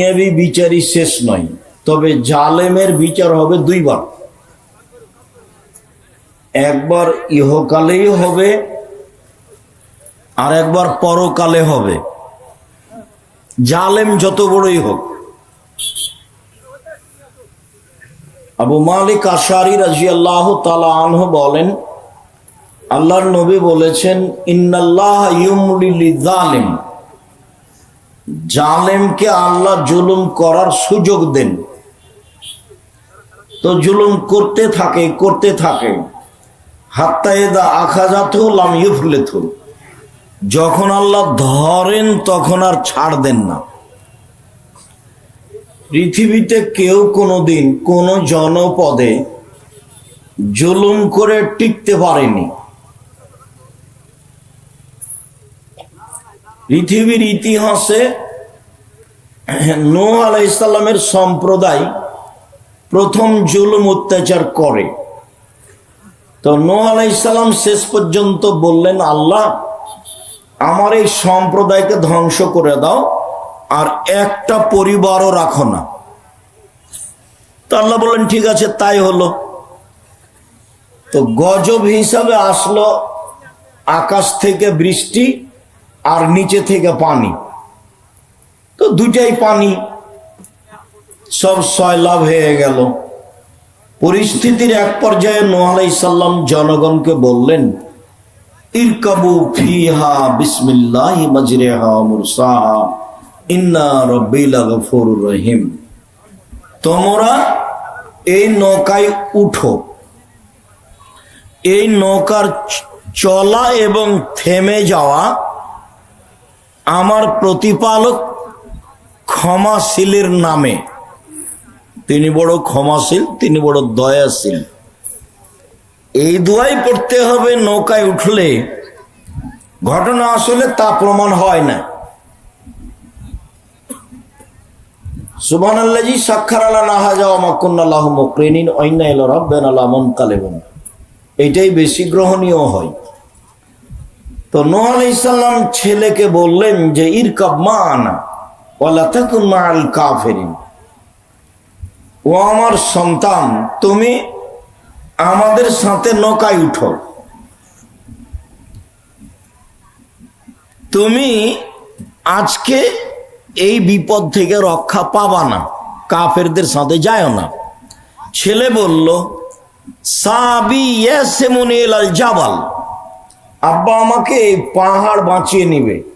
দুনিয়াবি বিচারই শেষ নয়। তবে জালেমের বিচার হবে দুইবার। একবার ইহকালেই হবে, আর একবার পরকালে হবে। জালেম যত বড়ই হোক। আবু মালিক আশারি রাজি আল্লাহ তালা আনহ বলেন, আল্লাহর নবী বলেছেন, ইন্নাল্লাহ ইউমলিল জালেম জালেমকে আল্লাহ জুলুম করার সুযোগ দেন। তো জুলুম করতে থাকে করতে থাকে। হাত্তা এদা আখাজাত লাম ইউফলেথ যখন আল্লাহ ধরেন, তখন আর ছাড় দেন না। পৃথিবীতে কেউ কোনোদিন কোন জনপদে জুলুম করে টিকতে পারেনি। পৃথিবীর ইতিহাসে নো আলাই ইসলামের সম্প্রদায় প্রথম জুলুম অত্যাচার করে। তো নো আলাই ইসলাম শেষ পর্যন্ত বললেন, আল্লাহ, আমার এই সম্প্রদায়কে ধ্বংস করে দাও আর একটা পরিবারও রাখো না। তো আল্লাহ বললেন, ঠিক আছে, তাই হলো। তো গজব হিসাবে আসলো আকাশ থেকে বৃষ্টি আর নিচে থেকে পানি। তো দুটাই পানি। সব সয়লাভ হয়ে গেল। পরিস্থিতির এক পর্যায়ে নোয়ালাই সাল্লাম জনগণকে বললেন, ইরকাবু ফিহা বিসমিল্লাহ মাজরিহা মুরসাহা, ইন্না রব্বিল গফুরুর রহিম। তোমরা এই নৌকায় উঠো। এই নৌকার চলা এবং থেমে যাওয়া আমার প্রতিপালক ক্ষমাশীলের নামে। তিনি বড় ক্ষমাশীল, তিনি বড় দয়াশীল। এই দুয়াই পড়তে হবে, নৌকায় উঠলে ঘটনা আসলে তা প্রমাণ হয় না। সুবহান আল্লাজি সাক্ষার আলা নাহা যাওয়া মাকুন্নাল্লাহ মুকরিনিন অইন্না এলো রব্বেন আলা মুনকালেবন। এটাই বেশি গ্রহণীয় হয়। তো নোহ আলাইসাল্লাম ছেলেকে বললেন যে, ইরকাব মা আনা ও আমার সন্তান, তুমি আমাদের সাথে নৌকায় উঠো। তুমি আজকে এই বিপদ থেকে রক্ষা পাবা না, কাফেরদের সাথে যায় না। ছেলে বলল, সাবি জাবাল। আব্বা আমাকে পাহাড় বাঁচিয়ে নিবে।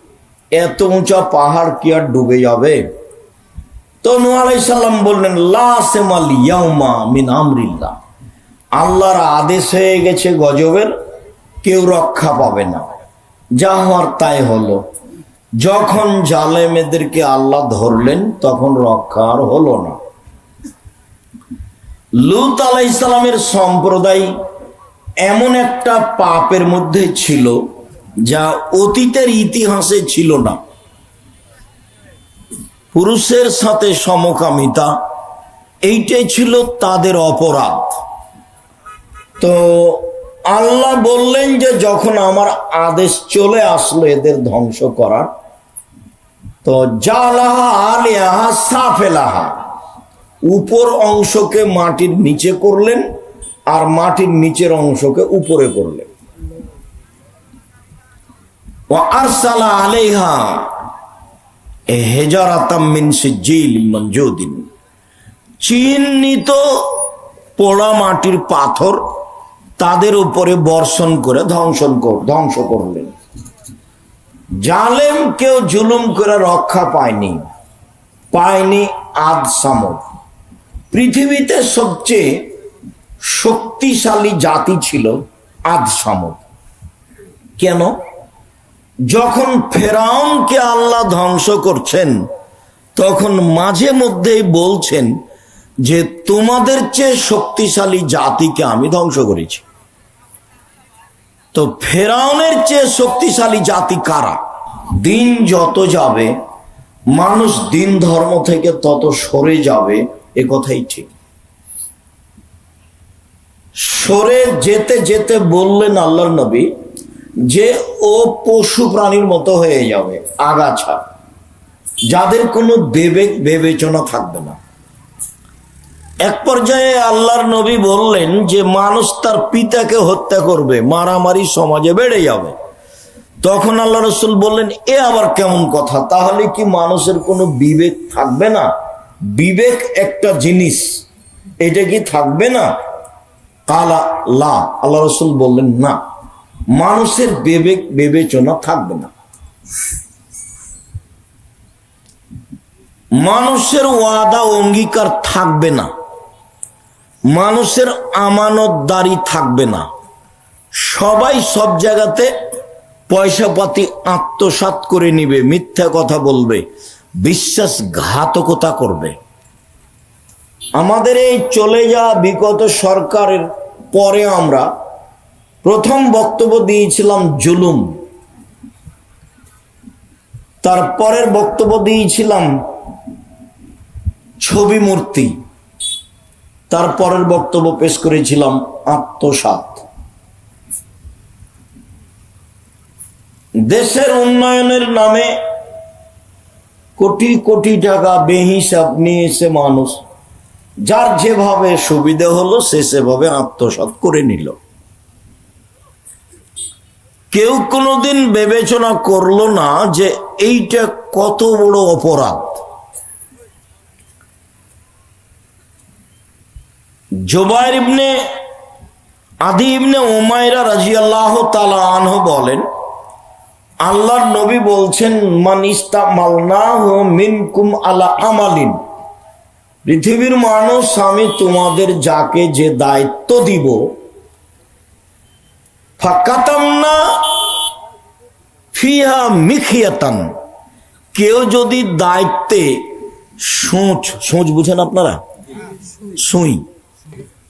এত উঁচা পাহাড় কি আর ডুবে যাবে? তো সালাম বললেন মিন আমরিল্লা আল্লাহর আদেশ হয়ে গেছে গজবের, কেউ রক্ষা পাবে না। যা হওয়ার তাই হলো। যখন জালেমেদেরকে আল্লাহ ধরলেন, তখন রক্ষা আর হলো না। লুত আলাইসলামের সম্প্রদায় এমন একটা পাপের মধ্যে ছিল যা অতীতের ইতিহাসে ছিল না। পুরুষের সাথে সমকামিতা, এইটাই ছিল তাদের অপরাধ। তো আল্লাহ বললেন যে, যখন আমার আদেশ চলে আসলো এদের ধ্বংস করার, তো জালাহা আলিয়াহা সাফেলাহা, উপর অংশকে মাটির নিচে করলেন আর মাটির নিচের অংশকে উপরে করলেন। চিহ্নিত পোড়া মাটির পাথর তাদের উপরে বর্ষণ করে ধ্বংসন ধ্বংস করলেন। জালেম কেউ জুলুম করে রক্ষা পায়নি। পায়নি আদ সামদ। পৃথিবীতে সবচেয়ে শক্তিশালী জাতি ছিল আদ সামদ। কেন? যখন ফেরাউনকে আল্লাহ ধ্বংস করছেন, তখন মাঝে মধ্যেই বলছেন যে, তোমাদের চেয়ে শক্তিশালী জাতিকে আমি ধ্বংস করেছি। তো ফেরাউনের চেয়ে শক্তিশালী জাতি কারা? দিন যত যাবে, মানুষ দিন ধর্ম থেকে তত সরে যাবে, এ কথাই ঠিক। সরে যেতে যেতে বললেন আল্লাহর নবী যে ও পশু প্রাণীর মতো হয়ে যাবে, আগাছা। যাদের কোনো বিবেক বিবেচনা থাকবে না। এক পর্যায়ে আল্লাহর নবী বললেন যে, মানুষ তার পিতাকে হত্যা করবে, মারামারি সমাজে বেড়ে যাবে। তখন আল্লাহ রসুল বললেন, এ আবার কেমন কথা? তাহলে কি মানুষের কোনো বিবেক থাকবে না? বিবেক একটা জিনিস, এটা কি থাকবে না? কালা, লা। আল্লাহ রসুল বললেন, না। মানুষের বিবেক বিবেচনা থাকবে না। মানুষের ওয়াদা, অঙ্গীকার থাকবে না। মানুষের আমানতদারি থাকবে না। সবাই সব জায়গাতে পয়সা পাতি আত্মসাত করে নিবে, মিথ্যা কথা বলবে, বিশ্বাসঘাতকতা করবে। আমাদের এই চলে যাওয়া বিগত সরকারের পরে আমরা প্রথম বক্তব্য দিয়েছিলাম জুলুম। তারপরের বক্তব্য দিয়েছিলাম ছবি মূর্তি। তারপরের বক্তব্য পেশ করেছিলাম আত্মসাত দেশের উন্নয়নের নামে কোটি কোটি টাকা বেহিসাব নিয়েছে মানুষ, যার যেভাবে সুবিধা হলো, সে সেভাবে আত্মসাত করে নিল। কেউ কোনোদিন বিবেচনা করল না যে এইটা কত বড় অপরাধ। জোবাইর ইবনে আদি ইবনে ওমায়রা রাজিয়াল্লাহ তালা আনহ বলেন, আল্লাহর নবী বলছেন, মান ইস্তামালনাহ মিনকুম আলা আমালিন। পৃথিবীর মানুষ, আমি তোমাদের যাকে যে দায়িত্ব দিব ফাকাতাম না ফিহা মিখিয়াতান। কেউ যদি দায়িত্বে সোঁচ সোঁচ বুঝেন আপনারা? সুই।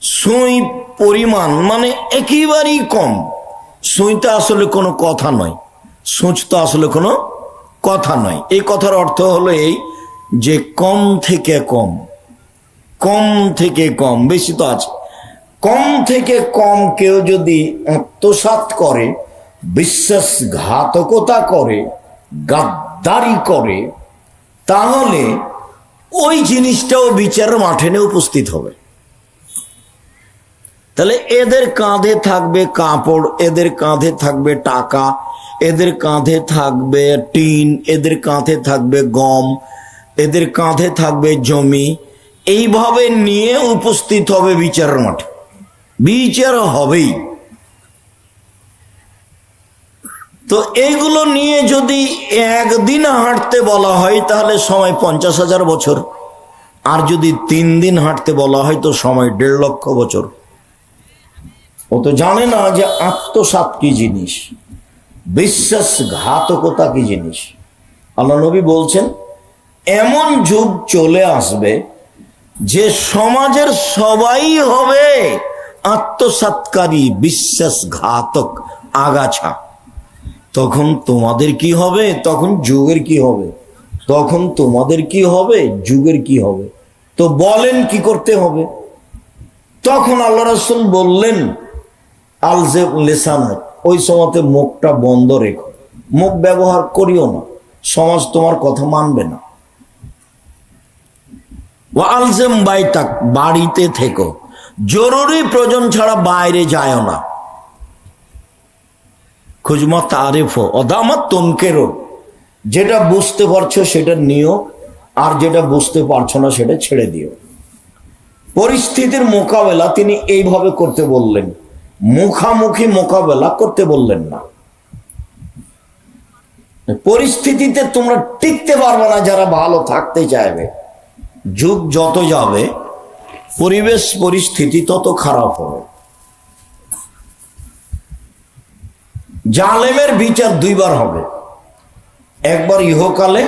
সুই পরিমাণ মানে একেবারেই কম। সুইটা আসলে কোনো কথা নয়। সুচ তো আসলে কোনো কথা নয়। এই কথার অর্থ হলো এই যে কম থেকে কম। কম থেকে কম, বেশি তো আছে। কম থেকে কম কেউ যদি আত্মসাত করে বিশ্বাসঘাতকতা করে, গাদ্দারি করে, তাহলে ওই জিনিসটাও বিচার মাঠে নিয়ে উপস্থিত হবে। তাহলে এদের কাঁধে থাকবে কাপড়, এদের কাঁধে থাকবে টাকা, এদের কাঁধে থাকবে টিন, এদের কাঁধে থাকবে গম, এদের কাঁধে থাকবে জমি। এইভাবে নিয়ে উপস্থিত হবে বিচার মাঠে। বিচার হবেই। তো এইগুলো নিয়ে যদি একদিন হাঁটতে বলা হয়, তাহলে সময় পঞ্চাশ হাজার বছর। আর যদি তিন দিন হাঁটতে বলা হয়, তো সময় দেড় লক্ষ বছর। ও তো জানে না যে আত্মসাত কি জিনিস, বিশ্বাসঘাতকতা কি জিনিস। আল্লাহ নবী বলছেন, এমন যুগ চলে আসবে যে সমাজের সবাই হবে আত্মসাতকারী বিশ্বাসঘাতক, আগাছা। তখন তোমাদের কি হবে? তখন যুগের কি হবে? তখন তোমাদের কি হবে? যুগের কি হবে? তো বলেন কি করতে হবে? তখন আল্লাহ রসুল বললেন আলজে লেসানায়, ওই সময়তে মুখটা বন্ধ রেখো। মুখ ব্যবহার করিও না। সমাজ তোমার কথা মানবে না। আলজেম বাইতাক, বাড়িতে থেকো। জরুরি প্রয়োজন ছাড়া বাইরে যায় না। খুজমা তারিফ অদামত তনকেরও যেটা বুঝতে পারছ সেটা নিও, আর যেটা বুঝতে পারছ না সেটা ছেড়ে দিও। পরিস্থিতির মোকাবেলা তিনি এইভাবে করতে বললেন। মুখামুখি মোকাবেলা করতে বললেন না। পরিস্থিতিতে তোমরা টিকতে পারবে না যারা ভালো থাকতে চাইবে। যুগ যত যাবে, পরিবেশ পরিস্থিতি তত খারাপ হবে। জালেমের বিচার দুইবার হবে। একবার ইহকালে,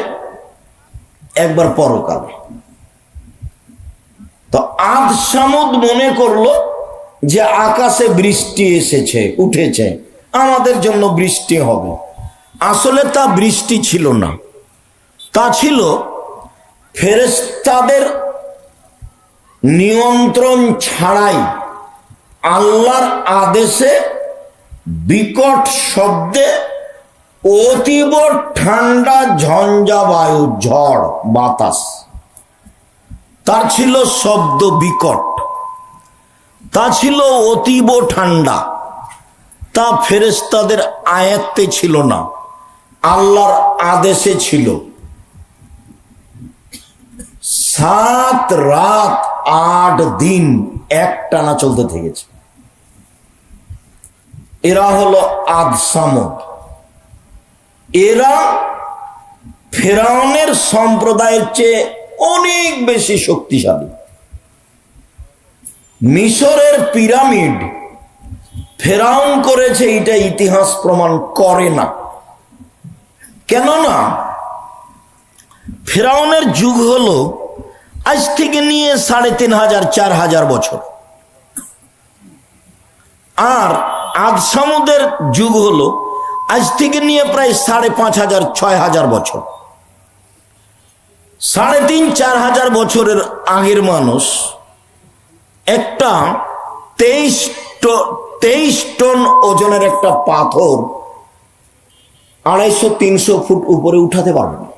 একবার পরকালে। তো আদ সামুদ মনে করল যে আকাশে বৃষ্টি এসেছে, উঠেছে। আমাদের জন্য বৃষ্টি হবে। আসলে তা বৃষ্টি ছিল না। তা ছিল ফেরেস্তাদের নিয়ন্ত্রণ ছাড়াই আল্লাহর আদেশে বিকট শব্দে অতীব ঠান্ডা ঝঞ্ঝা বায়ু, ঝড়, বাতাস। তার ছিল শব্দ বিকট। তা ছিল অতীব ঠান্ডা। তা ফেরেস্তাদের আয়াত্তে ছিল না। আল্লাহর আদেশে ছিল। সাত রাত, আট দিন, একটানা চলতে থেকেছে। এরা হলো আদ সামদ। এরা ফেরাউনের সম্প্রদায়ের চেয়ে অনেক বেশি শক্তিশালী। মিশরের পিরামিড, ফেরাউন করেছে এটা ইতিহাস প্রমাণ করে না। কেননা, ফেরাউনের যুগ হলো আজ থেকে নিয়ে সাড়ে তিন হাজার, চার হাজার বছর। আর আদ সামুদের যুগ হলো, আজ থেকে নিয়ে প্রায় সাড়ে পাঁচ হাজার, ছয় হাজার বছর। সাড়ে তিন, চার হাজার বছরের আগের মানুষ একটা তেইশ তেইশ টন ওজনের একটা পাথর আড়াইশো, তিনশো ফুট উপরে উঠাতে পারবে না।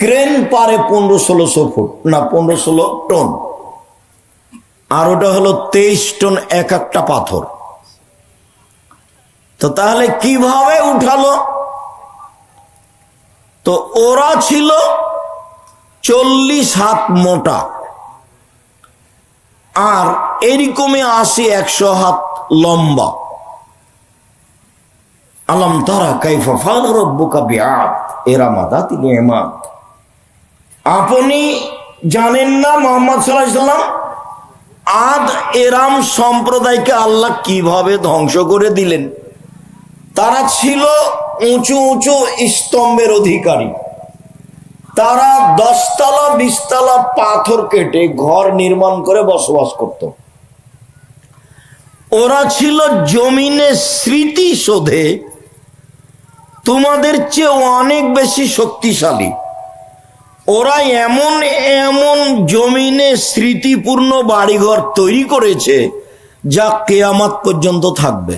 ক্রেন পারে পনেরো ষোলোশো ফুট, না, পনেরো, ষোলো টন। আর ওটা হলো তেইশ টন এক একটা পাথর। তো তাহলে কীভাবে উঠালো? তো ওরা ছিল চল্লিশ হাত মোটা। আর এরকমই আশি, একশো হাত লম্বা। আলম তারা কাইফা ফাল রব্বুকা বিআদ, এরা তিনি এমাদ আপনি জানেন না মোহাম্মদ সাল্লাহ সাল্লাম আদ এরাম সম্প্রদায়কে আল্লাহ কীভাবে ধ্বংস করে দিলেন? তারা ছিল উঁচু উঁচু স্তম্ভের অধিকারী। তারা দশতলা, বিশতলা পাথর কেটে ঘর নির্মাণ করে বসবাস করত। ওরা ছিল জমিনে স্মৃতি শোধে তোমাদের চেয়ে অনেক বেশি শক্তিশালী। ওরা এমন এমন জমিনে স্মৃতিপূর্ণ বাড়িঘর তৈরি করেছে যা কেয়ামাত পর্যন্ত থাকবে।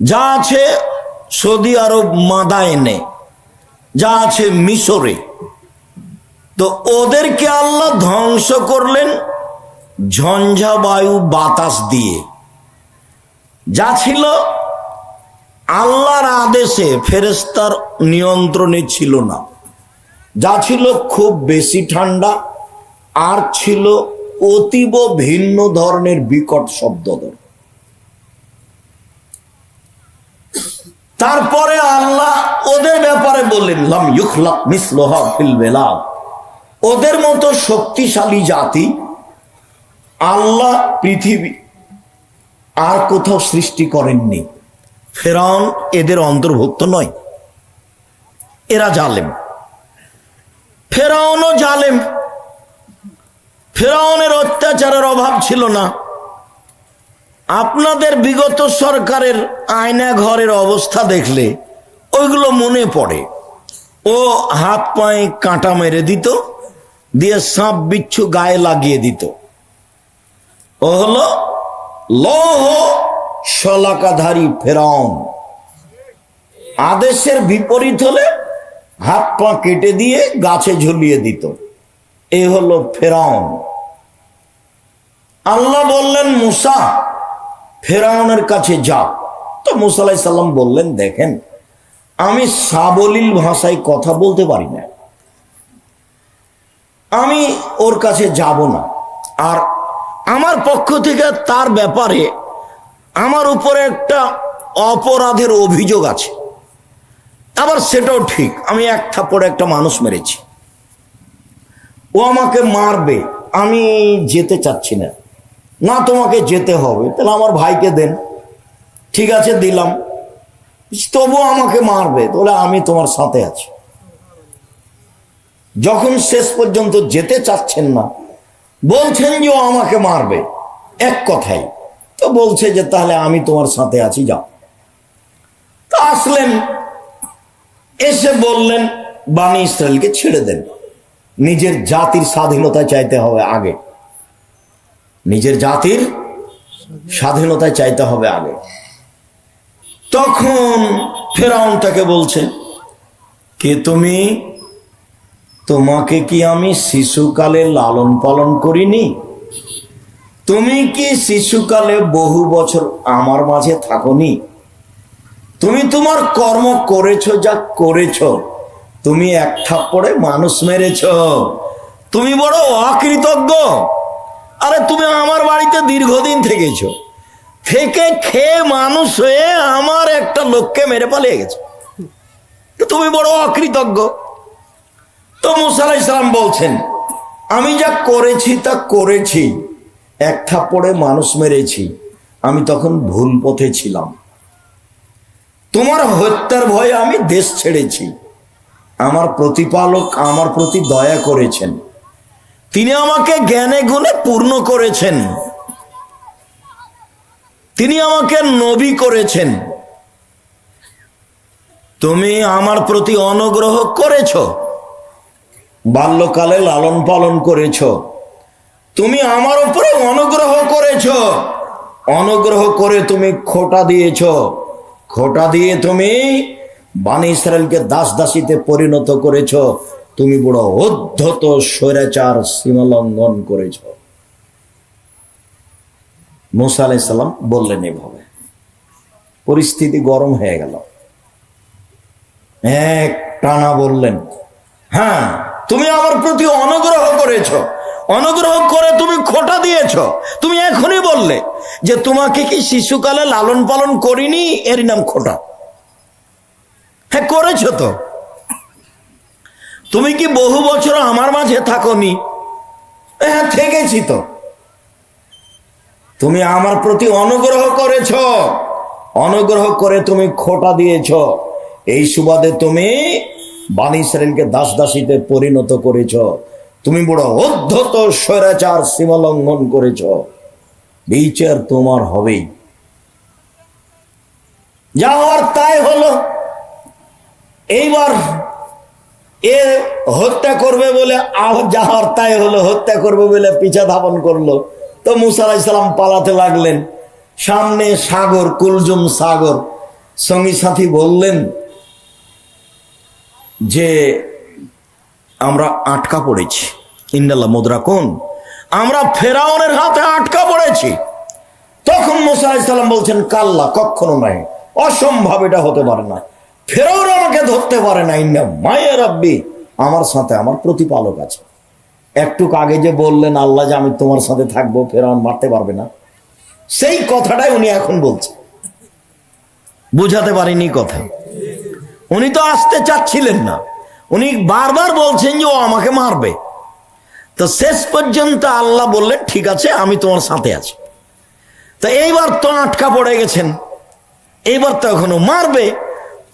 যা আছে সৌদি আরব মাদায়নে, যা আছে মিশরে। তো ওদেরকে আল্লাহ ধ্বংস করলেন ঝঞ্ঝা বায়ু বাতাস দিয়ে। যা ছিল আল্লাহর আদেশে ফেরেস্তার নিয়ন্ত্রণে ছিল না। যা ছিল খুব বেশি ঠান্ডা আর ছিল অতীব ভিন্ন ধরনের বিকট শব্দ তারপরে আল্লাহ ওদের ব্যাপারে বললেন, লাম ইউখলাক মিসলহা ফিল বেলাদ। ওদের মতো শক্তিশালী জাতি আল্লাহ পৃথিবী আর কোথাও সৃষ্টি করেননি। ফেরাউন এদের অন্তর্ভুক্ত নয়। এরা জালেম। ফেরাউনও জালেম। ফেরাউনের অত্যাচারের অভাব ছিল না। আপনাদের বিগত সরকারের আয়না ঘরের অবস্থা দেখলে ওইগুলো মনে পড়ে। ও হাত পায়ে কাঁটা মেরে দিত, দিয়ে সাপ বিচ্ছু গায়ে লাগিয়ে দিত। ও হলো লৌহ শলাকাধারী ফেরাউন। আদেশের বিপরীত হলে হাত পা কেটে দিয়ে গাছে ঝুলিয়ে দিত। এ হলো ফেরাউন। আল্লাহ বললেন, মুসা, ফেরাউনের কাছে যাও তো মুসালাই সাল্লাম বললেন, দেখেন, আমি সাবলীল ভাষায় কথা বলতে পারি না। আমি ওর কাছে যাব না। আর আমার পক্ষ থেকে তার ব্যাপারে আমার উপরে একটা অপরাধের অভিযোগ আছে। আবার সেটাও ঠিক। আমি এক থাপ্পড়ে একটা মানুষ মেরেছি। ও আমাকে মারবে, আমি যেতে চাচ্ছি না। না তোমাকে যেতে হবে, তাহলে আমার ভাইকে দেন। ঠিক আছে, দিলাম। তবু আমাকে মারবে, তাহলে আমি তোমার সাথে আছি। যখন শেষ পর্যন্ত যেতে চাচ্ছেন না, বলছেন যে ও আমাকে মারবে, এক কথাই। তো বলছে যে তাহলে আমি তোমার সাথে আছি, যাও। তা আসলেন এসে বললেন বাণী ইসরায়েলকে ছেড়ে দেন। নিজের জাতির স্বাধীনতা চাইতে হবে আগে। নিজের জাতির স্বাধীনতা চাইতে হবে আগে। তখন ফেরাউন তাকে বলছে, কে তুমি? তোমাকে কি আমি শিশুকালে লালন পালন করিনি? তুমি কি শিশুকালে বহু বছর আমার মাঝে থাকনি? তুমি তোমার কর্ম করেছ যা করেছ। তুমি এক থাপ্পড়ে মানুষ মেরেছ। তুমি বড় অকৃতজ্ঞ। আরে তুমি আমার বাড়িতে দীর্ঘদিন থেকেছ। থেকে খেয়ে মানুষ হয়ে আমার একটা লোককে মেরে পালিয়ে গেছে। তুমি বড় অকৃতজ্ঞ। তো মুসা ইসলাম বলছেন, আমি যা করেছি তা করেছি, এক থাপ্পড়ে মানুষ মেরেছি। আমি তখন ভুল পথে ছিলাম। তোমার হত্যার ভয়ে আমি দেশ ছেড়েছি। আমার প্রতিপালক আমার প্রতি দয়া করেছেন। তিনি আমাকে জ্ঞানে গুণে পূর্ণ করেছেন। তিনি আমাকে নবী করেছেন। তুমি আমার প্রতি অনুগ্রহ করেছ। বাল্যকালে লালন পালন করেছ। তুমি আমার উপরে অনুগ্রহ করেছ। অনুগ্রহ করে তুমি খোটা দিয়েছ। খোটা দিয়ে তুমি বাণী ইসরায়েলকে দাস দাসীতে পরিণত করেছ, তুমি বড় অধ্যত স্বৈরাচার সীমালঙ্ঘন করেছ। মুসা আলাইসাল্লাম বললেন এভাবে, পরিস্থিতি গরম হয়ে গেল। এক টানা বললেন হ্যাঁ তুমি আমার প্রতি অনুগ্রহ করেছ। অনুগ্রহ করে তুমি খোটা দিয়েছ। তুমি এখনই বললে যে তোমাকে কি শিশুকালে লালন পালন করিনি? এর নাম খোটা। হ্যাঁ করেছ তো। তুমি কি বহু বছর আমার মাঝে থাকনি? হ্যাঁ থেকেছি তো। তুমি আমার প্রতি অনুগ্রহ করেছ। অনুগ্রহ করে তুমি খোটা দিয়েছ। এই সুবাদে তুমি বাণী শ্রেণীকে দাস দাসীতে পরিণত করেছ। তুমি বড় অধ্যত স্বৈরাচার সীমা লঙ্ঘন করেছ। বিচার তোমার হবেই। যা হওয়ার তাই হলো। এইবার এ হত্যা করবে বলে যাহার তাই হলো, হত্যা করবে বলে পিছা ধাপন করল। তো মুসা আলাইসালাম পালাতে লাগলেন। সামনে সাগর, কুলজুম সাগর। সঙ্গী সাথী বললেন যে আমরা আটকা পড়েছি। ইন্দাল্লাহ মুদ্রা কোন? আমরা ফেরাউনের হাতে আটকা পড়েছি। তখন মোসা আলাইসাল্লাম বলছেন, কাল্লা, কখনো নাই অসম্ভব এটা হতে পারে না। ফেরাউন আমাকে ধরতে পারে না। ইন্না মায়ের রাব্বি, আমার সাথে আমার প্রতিপালক আছে। একটু আগে যে বললেন, আল্লাহ যে আমি তোমার সাথে থাকব, ফেরাউন মারতে পারবে না। সেই কথাটাই উনি এখন বলছেন। বুঝাতে পারিনি কথা। উনি তো আসতে চাচ্ছিলেন না। উনি বারবার বলছেন যে ও আমাকে মারবে। তো শেষ পর্যন্ত আল্লাহ বললেন, ঠিক আছে, আমি তোমার সাথে আছি। তো এইবার তো আটকা পড়ে গেছেন। এইবার তো মারবে।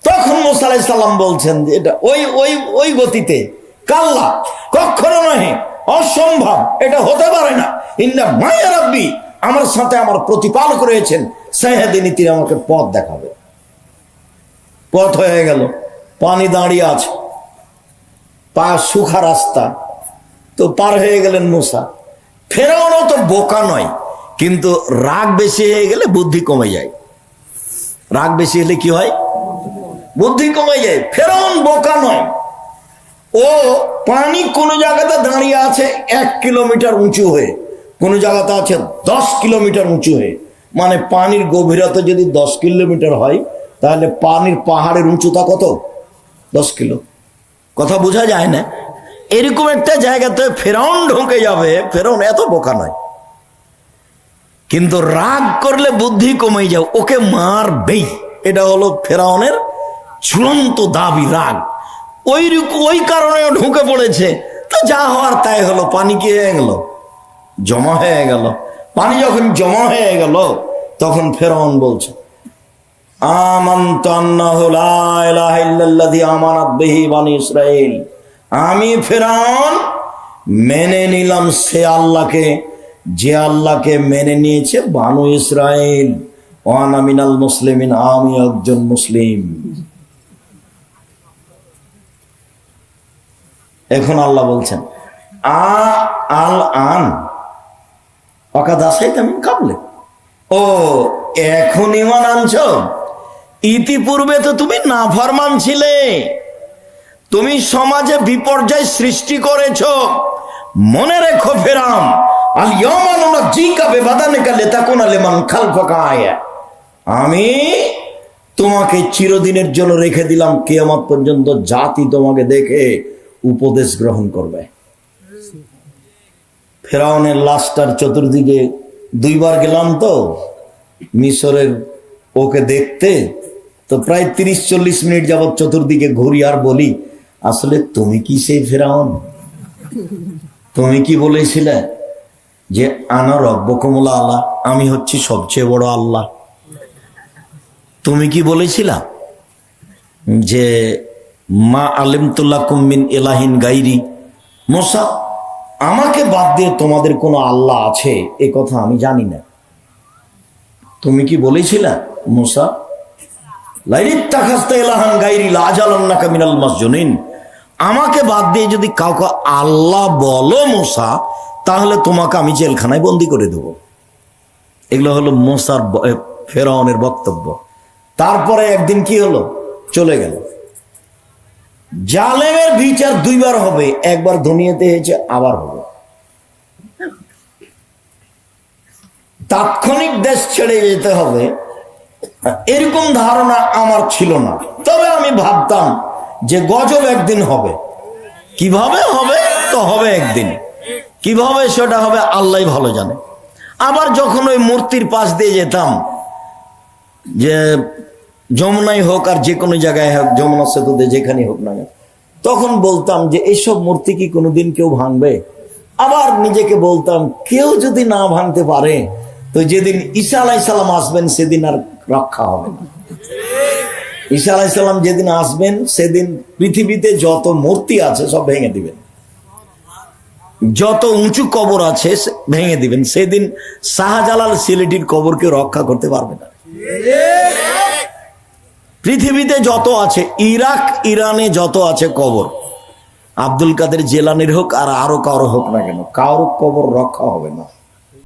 তখন মোসালাই বলছেন যে, এটা ওই ওই ওই গতিতে, কাল্লা, কখনো নহে, অসম্ভব, এটা হতে পারে না। ইন্না মায়া রাব্বি, আমার সাথে আমার প্রতিপালক রয়েছেন সাহেদিনী তিনি আমাকে পথ দেখাবে। পথ হয়ে গেল, পানি দাঁড়িয়ে আছে। পা সুখা রাস্তা। তো পার হয়ে গেলেন মুসা। ফেরাও তো বোকা নয়, কিন্তু রাগ বেশি হয়ে গেলে বুদ্ধি কমে যায়। রাগ বেশি হলে কি হয়? বুদ্ধি কমে যায়। ফেরাউন বোকা নয়। ও পানি কোন জায়গাতে দাঁড়িয়ে আছে এক কিলোমিটার উঁচু হয়ে, কোন জায়গাতে আছে দশ কিলোমিটার উঁচু হয়ে। মানে পানির গভীরতা যদি দশ কিলোমিটার হয়, তাহলে পানির পাহাড়ের উঁচুতা কত? দশ কিলো। কথা বোঝা যায় না? এরকম একটা জায়গাতে ফেরাউন ঢুকে যাবে, ফেরাউন এত বোকা নয়। কিন্তু রাগ করলে বুদ্ধি কমে যাও ওকে মারবেই। এটা হলো ফেরাউনের চূড়ান্ত দাবি, রাগ। ওই ওই কারণে ঢুকে পড়েছে। তো যা হওয়ার তাই হলো, পানি কি হয়ে গেল? জমা হয়ে গেল। পানি যখন জমা হয়ে গেল, তখন ফেরাউন বলছে আমি ফেরাউন মেনে নিলাম সে আল্লাহকে, যে আল্লাহকে মেনে নিয়েছে বানু ইসরাইল ওয়ানা মিনাল মুসলিমিন, আমি একজন মুসলিম। এখন আল্লাহ বলছেন, আ আল আন অকাদাসাই আমি কাবলে ও এখন ইমান আনছ ইতিপূর্বে তো তুমি না নাফরমান ছিলে। তুমি সমাজে বিপর্যয় সৃষ্টি করেছ। মনে রেখো ফেরাম আমি তোমাকে চিরদিনের জন্য রেখে দিলাম, কিয়ামত পর্যন্ত জাতি তোমাকে দেখে উপদেশ গ্রহণ করবে। ফেরাউনের লাশটার চতুর্দিকে দুইবার গেলাম তো, মিশরের ওকে দেখতে তো প্রায় তিরিশ চল্লিশ মিনিট যাবৎ চতুর্দিকে ঘুরি আর বলি, আসলে তুমি কি সেই ফেরাউন? তুমি কি বলেছিলে যে, আনা রব্বকমলা আল্লাহ আমি হচ্ছি সবচেয়ে বড় আল্লাহ তুমি কি বলেছিলা যে, মা আলিমতুল্লাহ কুম্মিন এলাহিন গাইরি মোসা, আমাকে বাদ দিয়ে তোমাদের কোনো আল্লাহ আছে? এ কথা আমি জানি না। তুমি কি বলেছিলা, মোসা? আমাকে বাদ দিয়ে যদি কাউকে আল্লাহ বলো মোসা, তাহলে তোমাকে আমি জেলখানায় বন্দি করে দেব। এগুলো হলো মোসার ফেরাউনের বক্তব্য। তারপরে একদিন কি হলো? চলে গেল। জালেমের বিচার দুইবার হবে, একবার ধনিয়াতে হয়েছে আবার হবে। তাৎক্ষণিক দেশ ছেড়ে যেতে হবে এরকম ধারণা আমার ছিল না। তবে আমি ভাবতাম যে গজব একদিন হবে। কীভাবে হবে? তো হবে একদিন। কীভাবে সেটা হবে? আল্লাহ ভালো জানে। আবার যখন ওই মূর্তির পাশ দিয়ে যেতাম, যে যমুনাই হোক আর যে কোনো জায়গায় হোক, যমুনা সেতুতে যেখানে হোক না তখন বলতাম যে এইসব মূর্তি কি কোনোদিন কেউ ভাঙবে? আবার নিজেকে বলতাম, কেউ যদি না ভাঙতে পারে তো যেদিন ঈসা আলাইসাল্লাম আসবেন, সেদিন আর রক্ষা হবে না। ঈসা আলাইসাল্লাম যেদিন আসবেন, সেদিন পৃথিবীতে যত মূর্তি আছে সব ভেঙে দিবেন। যত উঁচু কবর আছে ভেঙে দিবেন। সেদিন শাহজালাল সিলেটির কবরকে রক্ষা করতে পারবে না। পৃথিবীতে যত আছে, ইরাক, ইরানে যত আছে কবর, আব্দুল কাদের জেলানির হোক আর আরও কারও হোক না কেন, কারও কবর রক্ষা হবে না।